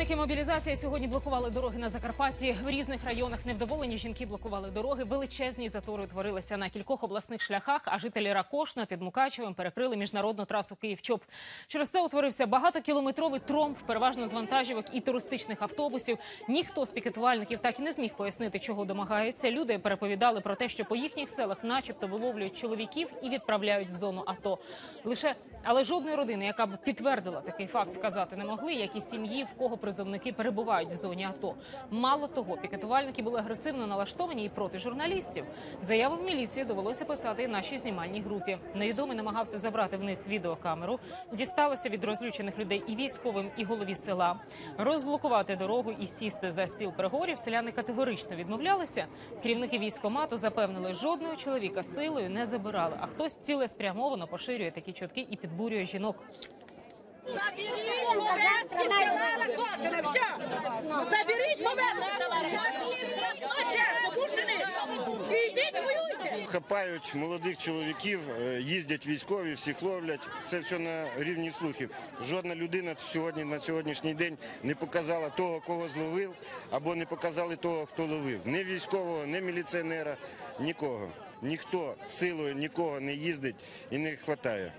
Прихильники мобілізації сьогодні блокували дороги на Закарпатті. В різних районах невдоволені жінки блокували дороги. Величезні затори утворилися на кількох обласних шляхах. А жителі Ракошна під Мукачевим перекрили міжнародну трасу Київ-Чоп. Через це утворився багатокілометровий тромб, переважно з вантажівок і туристичних автобусів. Ніхто з пікетувальників так і не зміг пояснити, чого домагаються. Люди переповідали про те, що по їхніх селах, начебто, виловлюють чоловіків і відправляють в зону АТО. Лише але жодної родини, яка б підтвердила такий факт, вказати не могли, як і сім'ї, в кого призовники перебувають в зоні АТО. Мало того, пікетувальники були агресивно налаштовані і проти журналістів. Заяву в міліцію довелося писати і нашій знімальній групі. Невідомий намагався забрати в них відеокамеру. Дісталося від розлючених людей і військовим, і голові села. Розблокувати дорогу і сісти за стіл переговорів селяни категорично відмовлялися. Керівники військомату запевнили, жодного чоловіка силою не забирали. А хтось цілеспрямовано поширює такі чутки і підбурює жінок. Заберіть повестки села Кошеле, все. Заберіть воюйте. Хапають молодих чоловіків, е, їздять військові, всіх ловлять. Це все на рівні слухів. Жодна людина сьогодні на сьогоднішній день не показала того, кого зловив, або не показали того, хто ловив. Ні військового, ні міліціонера, нікого. Ніхто силою нікого не їздить і не хватає.